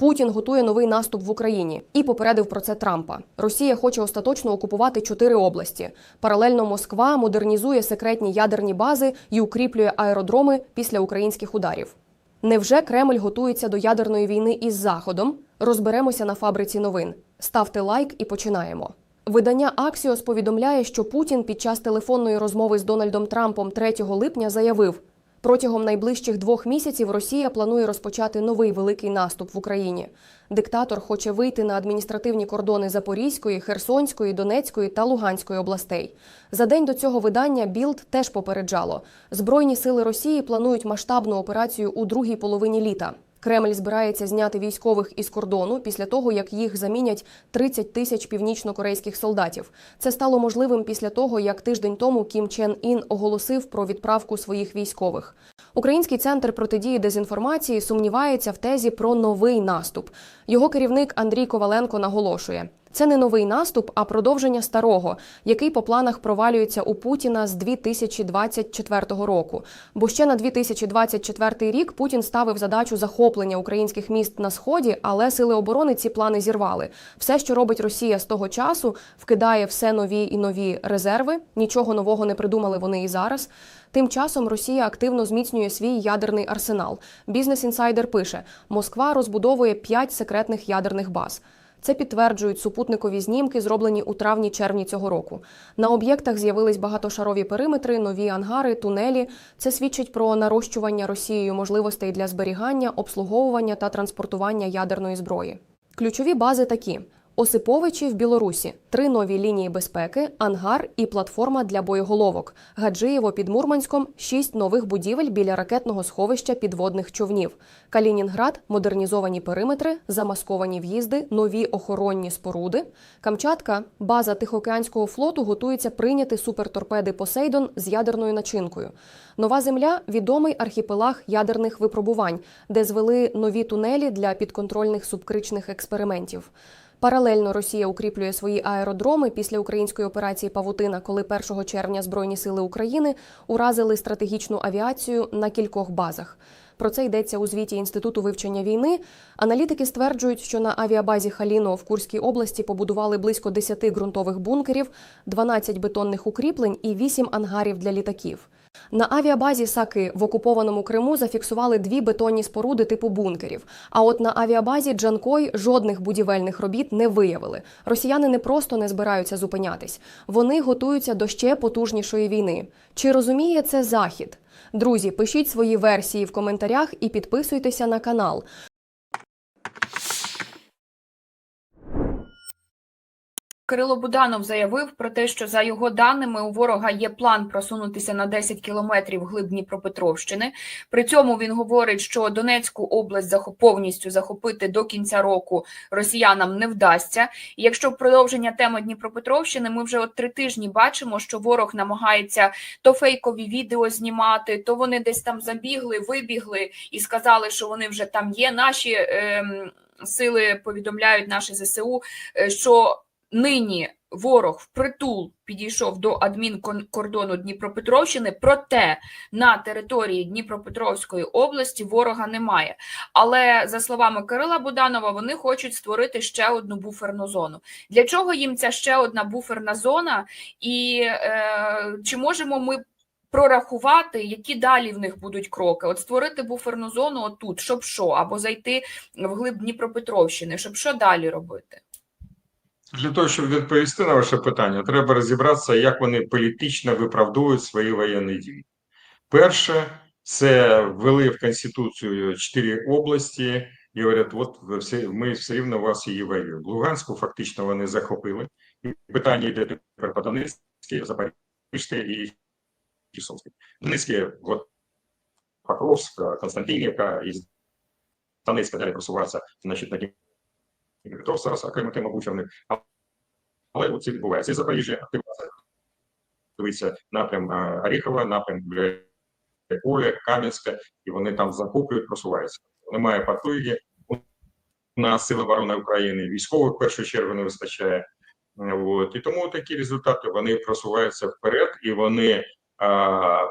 Путін готує новий наступ в Україні і попередив про це Трампа. Росія хоче остаточно окупувати чотири області. Паралельно Москва модернізує секретні ядерні бази і укріплює аеродроми після українських ударів. Невже Кремль готується до ядерної війни із Заходом? Розберемося на фабриці новин. Ставте лайк і починаємо. Видання Axios повідомляє, що Путін під час телефонної розмови з Дональдом Трампом 3 липня заявив: протягом найближчих двох місяців Росія планує розпочати новий великий наступ в Україні. Диктатор хоче вийти на адміністративні кордони Запорізької, Херсонської, Донецької та Луганської областей. За день до цього видання Білд теж попереджало: збройні сили Росії планують масштабну операцію у другій половині літа. Кремль збирається зняти військових із кордону після того, як їх замінять 30 тисяч північно-корейських солдатів. Це стало можливим після того, як тиждень тому Кім Чен Ін оголосив про відправку своїх військових. Український центр протидії дезінформації сумнівається в тезі про новий наступ. Його керівник Андрій Коваленко наголошує. Це не новий наступ, а продовження старого, який по планах провалюється у Путіна з 2024 року. Бо ще на 2024 рік Путін ставив задачу захоплення українських міст на сході, але сили оборони ці плани зірвали. Все, що робить Росія з того часу, вкидає все нові і нові резерви. Нічого нового не придумали вони і зараз. Тим часом Росія активно зміцнює свій ядерний арсенал. Бізнес інсайдер пише: Москва розбудовує п'ять секретних ядерних баз. Це підтверджують супутникові знімки, зроблені у травні-червні цього року. На об'єктах з'явились багатошарові периметри, нові ангари, тунелі. Це свідчить про нарощування Росією можливостей для зберігання, обслуговування та транспортування ядерної зброї. Ключові бази такі: Осиповичі в Білорусі, три нові лінії безпеки, ангар і платформа для боєголовок. Гаджиєво під Мурманськом, шість нових будівель біля ракетного сховища підводних човнів. Калінінград, модернізовані периметри, замасковані в'їзди, нові охоронні споруди. Камчатка, база Тихоокеанського флоту, готується прийняти суперторпеди Посейдон з ядерною начинкою. Нова земля відомий архіпелаг ядерних випробувань, де звели нові тунелі для підконтрольних субкричних експериментів. Паралельно Росія укріплює свої аеродроми після української операції Павутина, коли 1 червня Збройні сили України уразили стратегічну авіацію на кількох базах. Про це йдеться у звіті Інституту вивчення війни. Аналітики стверджують, що на авіабазі Халіно в Курській області побудували близько 10 ґрунтових бункерів, 12 бетонних укріплень і 8 ангарів для літаків. На авіабазі Саки в окупованому Криму зафіксували дві бетонні споруди типу бункерів. А от на авіабазі Джанкой жодних будівельних робіт не виявили. Росіяни не просто не збираються зупинятись, вони готуються до ще потужнішої війни. Чи розуміє це Захід? Друзі, пишіть свої версії в коментарях і підписуйтеся на канал. Кирило Буданов заявив про те, що за його даними у ворога є план просунутися на 10 кілометрів глиб Дніпропетровщини. При цьому він говорить, що Донецьку область повністю захопити до кінця року росіянам не вдасться. І якщо продовження теми Дніпропетровщини, ми вже от три тижні бачимо, що ворог намагається то фейкові відео знімати, то вони десь там забігли, вибігли і сказали, що вони вже там є. Наші ем, сили повідомляють наші ЗСУ, е, що нині ворог впритул підійшов до адмінкордону Дніпропетровщини, проте на території Дніпропетровської області ворога немає. Але за словами Кирила Буданова, вони хочуть створити ще одну буферну зону. Для чого їм ця ще одна буферна зона? І е, чи можемо ми прорахувати, які далі в них будуть кроки? От створити буферну зону отут, щоб що, або зайти вглиб Дніпропетровщини, щоб що далі робити? Для того, щоб відповісти на ваше питання, треба розібратися, як вони політично виправдовують свої воєнні дії. Перше, це ввели в Конституцію чотири області і говорять, от ми все рівно вас її воюємо. Луганську фактично вони захопили. І питання йде тепер по Донецькій, Запорізьке і Херсонське. Донецьке, от Покровська, Константинівка, і Донецька далі просуватися, значить, на Дніпропетровськ, зараз окрема тема буферних. Але це відбувається. І Запоріжжя активно дивиться напрям Оріхова, напрям Поле, Кам'янська, і вони там захоплюють, просуваються. Немає патрулі. У нас сили оборони України, військових в першу чергу не вистачає. От. І тому такі результати вони просуваються вперед, і вони а,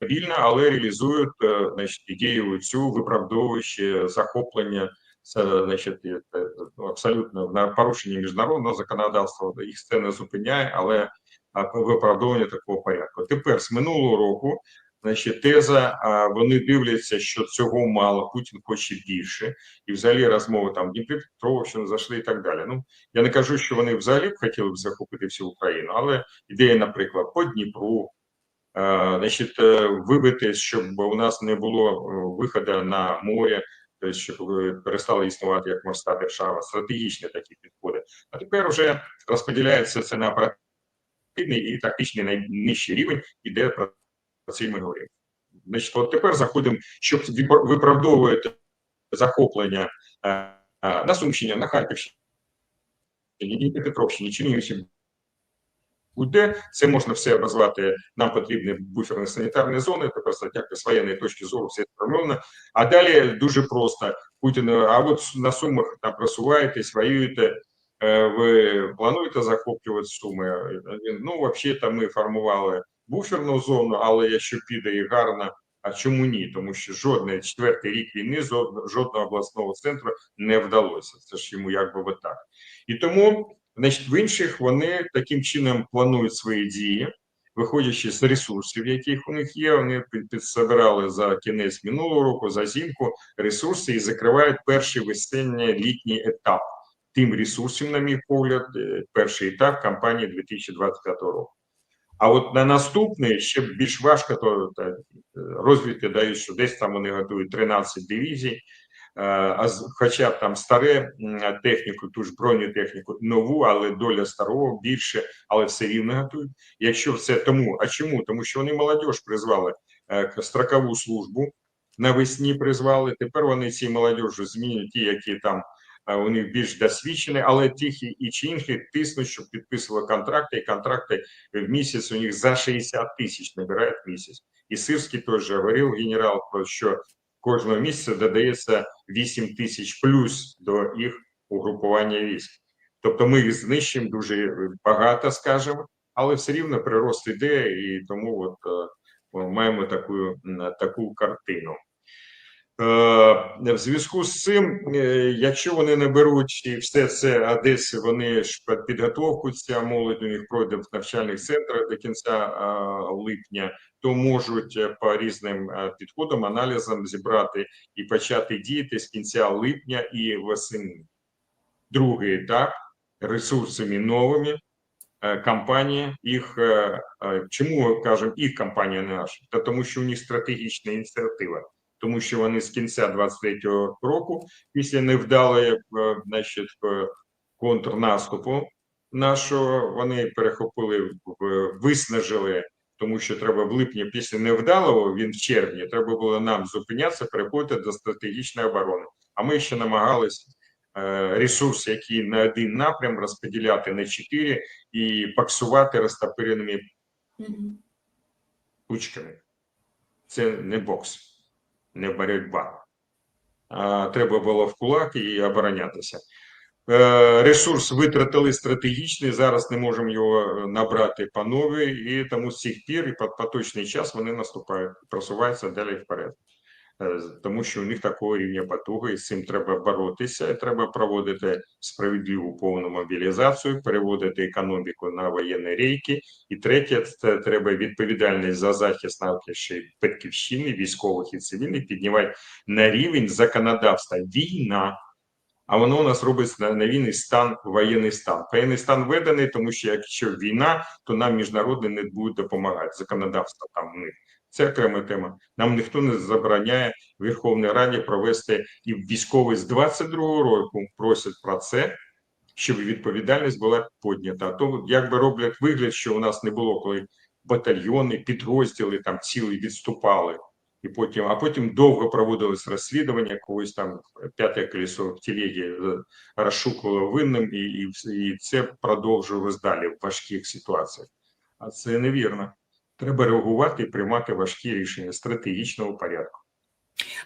повільно, але реалізують е, значить, ідею цю виправдовуючи захоплення значить є, е, ну, абсолютно на порушення міжнародного законодавства. Їх це не зупиняє, але виправдовування такого порядку. Тепер з минулого року. Значить, теза, вони дивляться, що цього мало, Путін хоче більше, і взагалі розмови там Дніпропетровщину зайшли і так далі. Ну я не кажу, що вони взагалі б хотіли б захопити всю Україну, але ідея, наприклад, по Дніпру, е, значить, е, вибити, щоб у нас не було е, виходу на море, тобто, щоб е, перестала існувати як морська держава, стратегічні такі підходи. А тепер вже розподіляється це на оперативний і тактичний найнижчий рівень, іде про це ми говоримо. Значить, от тепер заходимо, щоб виправдовувати захоплення е, е, на Сумщині, на Харківщині, Дніпропетровщині, Чернігівщині. Буде це можна все обозвати. Нам потрібні буферні санітарні зони. Тепер стаття з воєнної точки зору все сформовано. А далі дуже просто Путін. А от на сумах там просуваєтесь, воюєте. е, Ви плануєте захоплювати суми? Ну, взагалі, там ми формували буферну зону, але якщо піде і гарно, а чому ні? Тому що жодний четвертий рік війни жодного, обласного центру не вдалося. Це ж йому якби би так. І тому, значить, в інших вони таким чином планують свої дії, виходячи з ресурсів, яких у них є. Вони підсобирали за кінець минулого року, за зимку ресурси і закривають перший весенньо-літній етап. Тим ресурсів, на мій погляд, е, перший етап кампанії 2025 року. А от на наступний ще більш важко, то е, розвідки дають, що десь там вони готують 13 дивізій, а з- хоча б там старе техніку, ту ж бронетехніку, нову, але доля старого більше, але все рівно готують. Якщо це тому, а чому? Тому що вони молодіж призвали е, строкову службу, навесні призвали. Тепер вони ці молодіжі змінюють ті, які там е, у них більш досвідчені, але тих і- чи інших тиснуть, щоб підписували контракти, і контракти в місяць у них за 60 тисяч набирають місяць. І Сирський теж говорив генерал, про що кожного місяця додається 8 тисяч плюс до їх угрупування військ. Тобто ми їх знищимо дуже багато, скажемо, але все рівно прирост іде, і тому от е, маємо таку, таку картину. Е, В зв'язку з цим, е, якщо вони не беруть і все це Одеси, вони ж під підготовку ця молодь у них пройде в навчальних центрах до кінця е, липня, то можуть по різним підходам, аналізам зібрати і почати діяти з кінця липня і восени. Другий етап ресурсами новими. Компанія їх чому кажемо їх компанія наша? Та тому, що у них стратегічна ініціатива тому що вони з кінця 23-го року, після невдалої е, значить, е, контрнаступу нашого, вони перехопили, виснажили, тому що треба в липні після невдалого, він в червні, треба було нам зупинятися, переходити до стратегічної оборони. А ми ще намагалися е, ресурс, який на один напрям розподіляти на чотири і боксувати розтопиреними Мгм. кучками. Це не бокс, не боротьба. Треба було в кулак і оборонятися. Е, ресурс витратили стратегічний, зараз не можемо його е, набрати по і тому з цих пір і під поточний час вони наступають, просуваються далі вперед. Е, Тому що у них такого рівня потуги, і з цим треба боротися, і треба проводити справедливу повну мобілізацію, переводити економіку на воєнні рейки. І третє, це треба відповідальність за захист нашої батьківщини, військових і цивільних, піднімати на рівень законодавства. Війна. А воно у нас робиться на, на війний стан, воєнний стан. Воєнний стан введений, тому що якщо війна, то нам міжнародний не буде допомагати. Законодавство там них. Це окрема тема. Нам ніхто не забороняє Верховній Раді провести і військовий з 22-го року просять про це, щоб відповідальність була піднята. А то якби роблять вигляд, що у нас не було, коли батальйони, підрозділи там цілі відступали. І потім, а потім довго проводилось розслідування, когось там п'яте колесо в телегі е, розшукувало винним, і, і, і це продовжувалось далі в важких ситуаціях. А це невірно. Треба реагувати і приймати важкі рішення стратегічного порядку.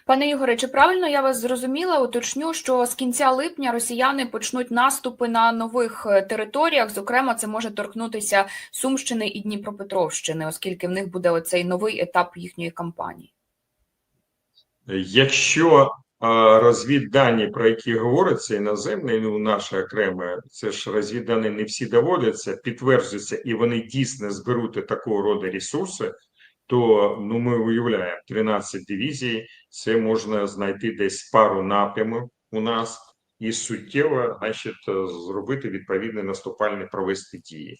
Пане Ігоре, чи правильно я вас зрозуміла? Уточню, що з кінця липня росіяни почнуть наступи на нових е, територіях. Зокрема, це може торкнутися Сумщини і Дніпропетровщини, оскільки в них буде оцей новий етап їхньої кампанії. Якщо розвіддані, про які говориться, іноземні, ну наші окремі, це ж розвіддані не всі доводяться, підтверджуються, і вони дійсно зберуть такого роду ресурси, то ну ми уявляємо 13 дивізій, це можна знайти десь пару напрямів у нас і суттєво, значить, зробити відповідні наступальні провести дії.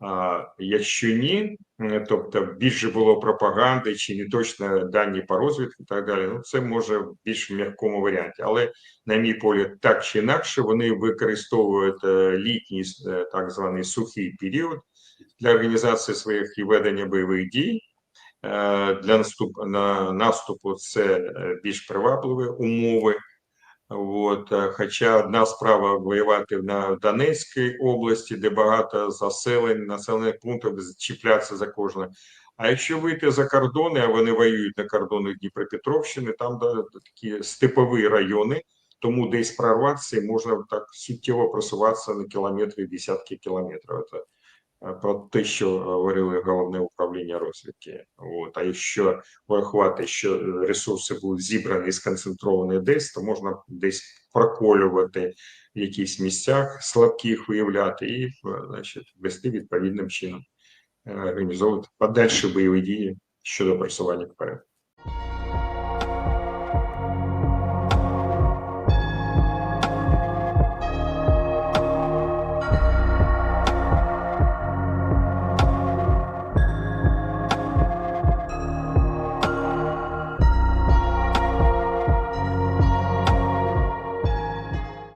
А якщо ні, е, тобто більше було пропаганди чи не точно дані по розвідці і так далі, ну це може в більш м'якому варіанті. Але, на мій погляд, так чи інакше, вони використовують е, літній е, так званий сухий період для організації своїх і ведення бойових дій. Для наступ, на наступу це більш привабливі умови. От, е, хоча одна справа воювати на Донецькій області, де багато заселень, населених пунктів, чіплятися за кожне. А якщо вийти за кордони, а вони воюють на кордонах Дніпропетровщини, там да, такі степові райони, тому десь прорватися можна так суттєво просуватися на кілометри, десятки кілометрів. Це про те, що говорили головне управління розвідки. От. А якщо врахувати, що е, ресурси будуть зібрані і сконцентровані десь, то можна десь проколювати в якихось місцях слабких виявляти і е, значить, вести відповідним чином, е, організовувати подальші бойові дії щодо просування вперед.